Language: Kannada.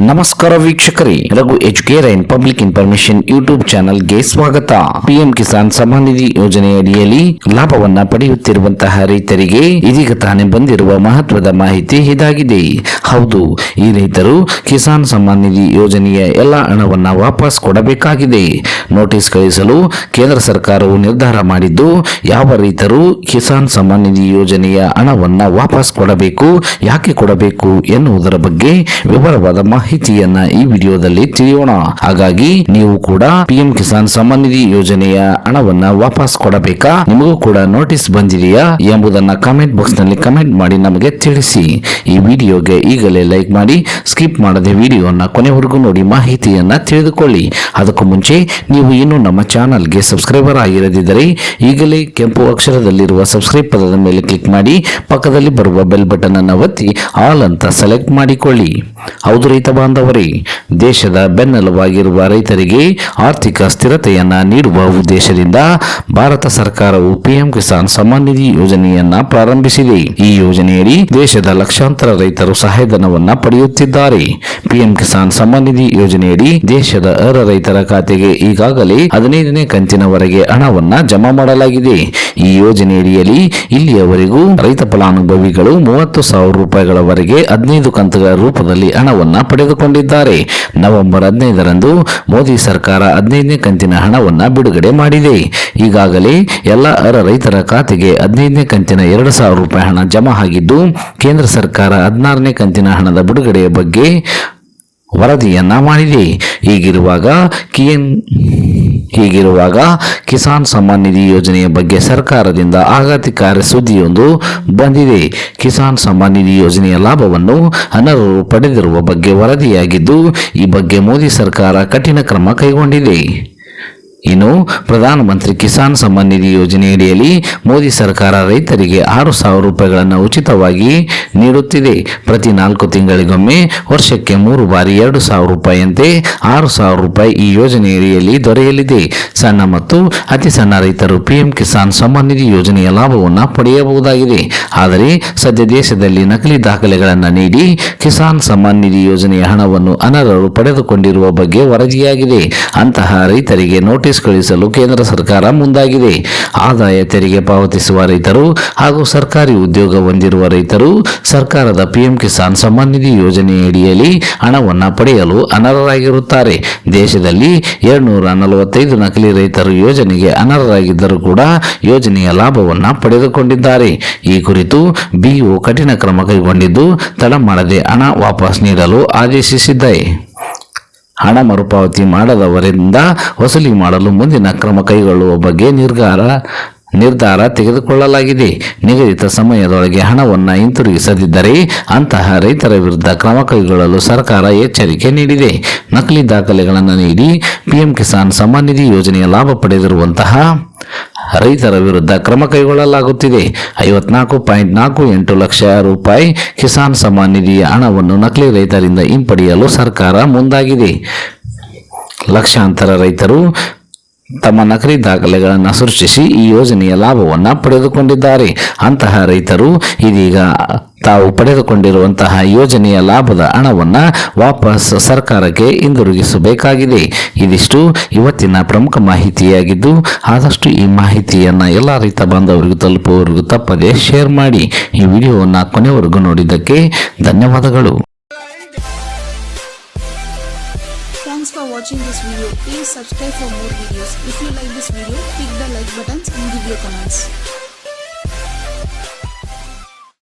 ನಮಸ್ಕಾರ ವೀಕ್ಷಕರೇ, Raghu educare and public information YouTube ಚಾನೆಲ್ಗೆ ಸ್ವಾಗತ. ಪಿಎಂ ಕಿಸಾನ್ ಸಮ್ಮಾನ್ ನಿಧಿ ಯೋಜನೆಯಡಿಯಲ್ಲಿ ಲಾಭವನ್ನ ಪಡೆಯುತ್ತಿರುವಂತಹ ರೈತರಿಗೆ ಇದೀಗ ತಾನೇ ಬಂದಿರುವ ಮಹತ್ವದ ಮಾಹಿತಿ ಇದಾಗಿದೆ. ಹೌದು, ಈ ರೈತರು ಕಿಸಾನ್ ಸಮ್ಮಾನ್ ನಿಧಿ ಯೋಜನೆಯ ಎಲ್ಲ ಹಣವನ್ನ ವಾಪಸ್ ಕೊಡಬೇಕಾಗಿದೆ. ನೋಟಿಸ್ ಕಳಿಸಲು ಕೇಂದ್ರ ಸರ್ಕಾರವು ನಿರ್ಧಾರ ಮಾಡಿದ್ದು, ಯಾವ ರೈತರು ಕಿಸಾನ್ ಸಮ್ಮಾನ್ ನಿಧಿ ಯೋಜನೆಯ ಹಣವನ್ನ ವಾಪಸ್ ಕೊಡಬೇಕು, ಯಾಕೆ ಕೊಡಬೇಕು ಎನ್ನುವುದರ ಬಗ್ಗೆ ವಿವರವಾದ ಮಾಹಿತಿಯನ್ನ ಈ ವಿಡಿಯೋದಲ್ಲಿ ತಿಳಿಯೋಣ. ಹಾಗಾಗಿ ನೀವು ಕೂಡ ಪಿಎಂ ಕಿಸಾನ್ ಸಮ್ಮಾನ್ ನಿಧಿ ಯೋಜನೆಯ ಹಣವನ್ನ ವಾಪಸ್ ಕೊಡಬೇಕಾ? ನಿಮಗೂ ಕೂಡ ನೋಟಿಸ್ ಬಂದಿದೆಯಾ? ಎಂಬುದನ್ನ ಕಮೆಂಟ್ ಬಾಕ್ಸ್ನಲ್ಲಿ ಕಮೆಂಟ್ ಮಾಡಿ ನಮಗೆ ತಿಳಿಸಿ. ಈ ವಿಡಿಯೋಗೆ ಈಗಲೇ ಲೈಕ್ ಮಾಡಿ ಸ್ಕಿಪ್ ಮಾಡದೆ ವಿಡಿಯೋನ ಕೊನೆವರೆಗೂ ನೋಡಿ, ಮಾಹಿತಿಯನ್ನ ತಿಳಿದುಕೊಳ್ಳಿ. ಅದಕ್ಕೂ ಮುಂಚೆ, ನೀವು ಇನ್ನೂ ನಮ್ಮ ಚಾನಲ್ಗೆ ಸಬ್ಸ್ಕ್ರೈಬರ್ ಆಗಿರದಿದ್ದರೆ, ಈಗಲೇ ಕೆಂಪು ಅಕ್ಷರದಲ್ಲಿರುವ ಸಬ್ಸ್ಕ್ರೈಬ್ ಪದದ ಮೇಲೆ ಕ್ಲಿಕ್ ಮಾಡಿ, ಪಕ್ಕದಲ್ಲಿ ಬರುವ ಬೆಲ್ ಬಟನ್ ಅನ್ನು ಒತ್ತಿ, ಆಲ್ ಅಂತ ಸೆಲೆಕ್ಟ್ ಮಾಡಿಕೊಳ್ಳಿ. ಹೌದು ರೈತ ಬಾಂಧವರೇ, ದೇಶದ ಬೆನ್ನೆಲುಬಾಗಿರುವ ರೈತರಿಗೆ ಆರ್ಥಿಕ ಸ್ಥಿರತೆಯನ್ನು ನೀಡುವ ಉದ್ದೇಶದಿಂದ ಭಾರತ ಸರ್ಕಾರವು ಪಿಎಂ ಕಿಸಾನ್ ಸಮ್ಮಾನ್ ನಿಧಿ ಯೋಜನೆಯನ್ನ ಪ್ರಾರಂಭಿಸಿದೆ. ಈ ಯೋಜನೆಯಡಿ ದೇಶದ ಲಕ್ಷಾಂತರ ರೈತರು ಸಹಾಯಧನವನ್ನ ಪಡೆಯುತ್ತಿದ್ದಾರೆ. ಪಿಎಂ ಕಿಸಾನ್ ಸಮ್ಮಾನ್ ನಿಧಿ ಯೋಜನೆಯಡಿ ದೇಶದ ಅರ್ಹ ರೈತರ ಖಾತೆಗೆ ಈಗಾಗಲೇ ಹದಿನೈದನೇ ಕಂತಿನವರೆಗೆ ಹಣವನ್ನ ಜಮಾ ಮಾಡಲಾಗಿದೆ. ಈ ಯೋಜನೆಯಡಿಯಲ್ಲಿ ಇಲ್ಲಿಯವರೆಗೂ ರೈತ ಫಲಾನುಭವಿಗಳು ಮೂವತ್ತು ಸಾವಿರ ರೂಪಾಯಿಗಳವರೆಗೆ ಹದಿನೈದು ಕಂತುಗಳ ರೂಪದಲ್ಲಿ ಹಣವನ್ನ ಪಡೆದುಕೊಂಡಿದ್ದಾರೆ. ನವೆಂಬರ್ ಹದಿನೈದರಂದು ಮೋದಿ ಸರ್ಕಾರ ಹದಿನೈದನೇ ಕಂತಿನ ಹಣವನ್ನ ಬಿಡುಗಡೆ ಮಾಡಿದೆ. ಈಗಾಗಲೇ ಎಲ್ಲ ಅರ್ಹ ರೈತರ ಖಾತೆಗೆ ಹದಿನೈದನೇ ಕಂತಿನ ಎರಡು ಸಾವಿರ ರೂಪಾಯಿ ಹಣ ಜಮಾ ಆಗಿದ್ದು, ಕೇಂದ್ರ ಸರ್ಕಾರ ಹದಿನಾರನೇ ಕಂತಿನ ಹಣದ ಬಿಡುಗಡೆಯ ಬಗ್ಗೆ ವರದಿಯನ್ನ ಮಾಡಿದೆ. ಹೀಗಿರುವಾಗ ಕಿಯನ್ ಹೀಗಿರುವಾಗ ಕಿಸಾನ್ ಸಮ್ಮಾನ್ ನಿಧಿ ಯೋಜನೆಯ ಬಗ್ಗೆ ಸರ್ಕಾರದಿಂದ ಆಘಾತಕಾರಿ ಸುದ್ದಿಯೊಂದು ಬಂದಿದೆ. ಕಿಸಾನ್ ಸಮ್ಮಾನ್ ನಿಧಿ ಯೋಜನೆಯ ಲಾಭವನ್ನು ಅನರ್ಹರು ಪಡೆದಿರುವ ಬಗ್ಗೆ ವರದಿಯಾಗಿದ್ದು, ಈ ಬಗ್ಗೆ ಮೋದಿ ಸರ್ಕಾರ ಕಠಿಣ ಕ್ರಮ ಕೈಗೊಂಡಿದೆ. ಇನ್ನು ಪ್ರಧಾನಮಂತ್ರಿ ಕಿಸಾನ್ ಸಮ್ಮಾನ್ ನಿಧಿ ಯೋಜನೆಯಡಿಯಲ್ಲಿ ಮೋದಿ ಸರ್ಕಾರ ರೈತರಿಗೆ ಆರು ಸಾವಿರ ರೂಪಾಯಿಗಳನ್ನು ಉಚಿತವಾಗಿ ನೀಡುತ್ತಿದೆ. ಪ್ರತಿ ನಾಲ್ಕು ತಿಂಗಳಿಗೊಮ್ಮೆ ವರ್ಷಕ್ಕೆ ಮೂರು ಬಾರಿ ಎರಡು ಸಾವಿರ ರೂಪಾಯಿಯಂತೆ ಆರು ಸಾವಿರ ರೂಪಾಯಿ ಈ ಯೋಜನೆಯಡಿಯಲ್ಲಿ ದೊರೆಯಲಿದೆ. ಸಣ್ಣ ಮತ್ತು ಅತಿ ಸಣ್ಣ ರೈತರು ಪಿಎಂ ಕಿಸಾನ್ ಸಮ್ಮಾನ್ ನಿಧಿ ಯೋಜನೆಯ ಲಾಭವನ್ನು ಪಡೆಯಬಹುದಾಗಿದೆ. ಆದರೆ ಸದ್ಯ ದೇಶದಲ್ಲಿ ನಕಲಿ ದಾಖಲೆಗಳನ್ನು ನೀಡಿ ಕಿಸಾನ್ ಸಮ್ಮಾನ್ ನಿಧಿ ಯೋಜನೆಯ ಹಣವನ್ನು ಅನರ್ಹರು ಪಡೆದುಕೊಂಡಿರುವ ಬಗ್ಗೆ ವರದಿಯಾಗಿದೆ. ಅಂತಹ ರೈತರಿಗೆ ನೋಟಿಸ್ ಕಳಿಸಲು ಕೇಂದ್ರ ಸರ್ಕಾರ ಮುಂದಾಗಿದೆ. ಆದಾಯ ತೆರಿಗೆ ಪಾವತಿಸುವ ರೈತರು ಹಾಗೂ ಸರ್ಕಾರಿ ಉದ್ಯೋಗ ಹೊಂದಿರುವ ರೈತರು ಸರ್ಕಾರದ ಪಿಎಂ ಕಿಸಾನ್ ಸಮ್ಮಾನ್ ನಿಧಿ ಯೋಜನೆಯಡಿಯಲ್ಲಿ ಹಣವನ್ನು ಪಡೆಯಲು ಅನರ್ಹರಾಗಿರುತ್ತಾರೆ. ದೇಶದಲ್ಲಿ ಎರಡ್ನೂರ ನಲವತ್ತೈದು ನಕಲಿ ರೈತರು ಯೋಜನೆಗೆ ಅನರ್ಹರಾಗಿದ್ದರೂ ಕೂಡ ಯೋಜನೆಯ ಲಾಭವನ್ನು ಪಡೆದುಕೊಂಡಿದ್ದಾರೆ. ಈ ಕುರಿತು ಬಿಇಒ ಕಠಿಣ ಕ್ರಮ ಕೈಗೊಂಡಿದ್ದು ತಡ ಮಾಡದೆ ಹಣ ವಾಪಸ್ ನೀಡಲು ಆದೇಶಿಸಿದೆ. ಹಣ ಮರುಪಾವತಿ ಮಾಡದವರಿಂದ ವಸೂಲಿ ಮಾಡಲು ಮುಂದಿನ ಕ್ರಮ ಕೈಗೊಳ್ಳುವ ಬಗ್ಗೆ ನಿರ್ಧಾರ ನಿರ್ಧಾರ ತೆಗೆದುಕೊಳ್ಳಲಾಗಿದೆ. ನಿಗದಿತ ಸಮಯದೊಳಗೆ ಹಣವನ್ನು ಹಿಂತಿರುಗಿಸದಿದ್ದರೆ ಅಂತಹ ರೈತರ ವಿರುದ್ಧ ಕ್ರಮ ಕೈಗೊಳ್ಳಲು ಸರ್ಕಾರ ಎಚ್ಚರಿಕೆ ನೀಡಿದೆ. ನಕಲಿ ದಾಖಲೆಗಳನ್ನು ನೀಡಿ ಪಿಎಂ ಕಿಸಾನ್ ಸಮ್ಮಾನ್ ನಿಧಿ ಯೋಜನೆಯ ಲಾಭ ಪಡೆದಿರುವಂತಹ ರೈತರ ವಿರುದ್ಧ ಕ್ರಮ ಕೈಗೊಳ್ಳಲಾಗುತ್ತಿದೆ. ಐವತ್ನಾಲ್ಕು ಪಾಯಿಂಟ್ ನಾಲ್ಕು ಎಂಟು ಲಕ್ಷ ರೂಪಾಯಿ ಕಿಸಾನ್ ಸಮ್ಮಾನ್ ನಿಧಿಯ ಹಣವನ್ನು ನಕಲಿ ರೈತರಿಂದ ಹಿಂಪಡೆಯಲು ಸರ್ಕಾರ ಮುಂದಾಗಿದೆ. ಲಕ್ಷಾಂತರ ರೈತರು ತಮ್ಮ ನಕಲಿ ದಾಖಲೆಗಳನ್ನು ಸೃಷ್ಟಿಸಿ ಈ ಯೋಜನೆಯ ಲಾಭವನ್ನು ಪಡೆದುಕೊಂಡಿದ್ದಾರೆ. ಅಂತಹ ರೈತರು ಇದೀಗ ತಾವು ಪಡೆದುಕೊಂಡಿರುವಂತಹ ಯೋಜನೆಯ ಲಾಭದ ಹಣವನ್ನು ವಾಪಸ್ ಸರ್ಕಾರಕ್ಕೆ ಹಿಂದಿರುಗಿಸಬೇಕಾಗಿದೆ ಇದಿಷ್ಟು ಇವತ್ತಿನ ಪ್ರಮುಖ ಮಾಹಿತಿಯಾಗಿದ್ದು ಆದಷ್ಟು ಈ ಮಾಹಿತಿಯನ್ನು ಎಲ್ಲ ರೈತ ಬಾಂಧವರಿಗೂ ತಲುಪುವವರಿಗೂ ತಪ್ಪದೆ ಶೇರ್ ಮಾಡಿ ಈ ವಿಡಿಯೋವನ್ನು ಕೊನೆವರೆಗೂ ನೋಡಿದ್ದಕ್ಕೆ ಧನ್ಯವಾದಗಳು Thanks for watching this video. Please subscribe for more videos. If you like this video, click the like buttons and give your comments.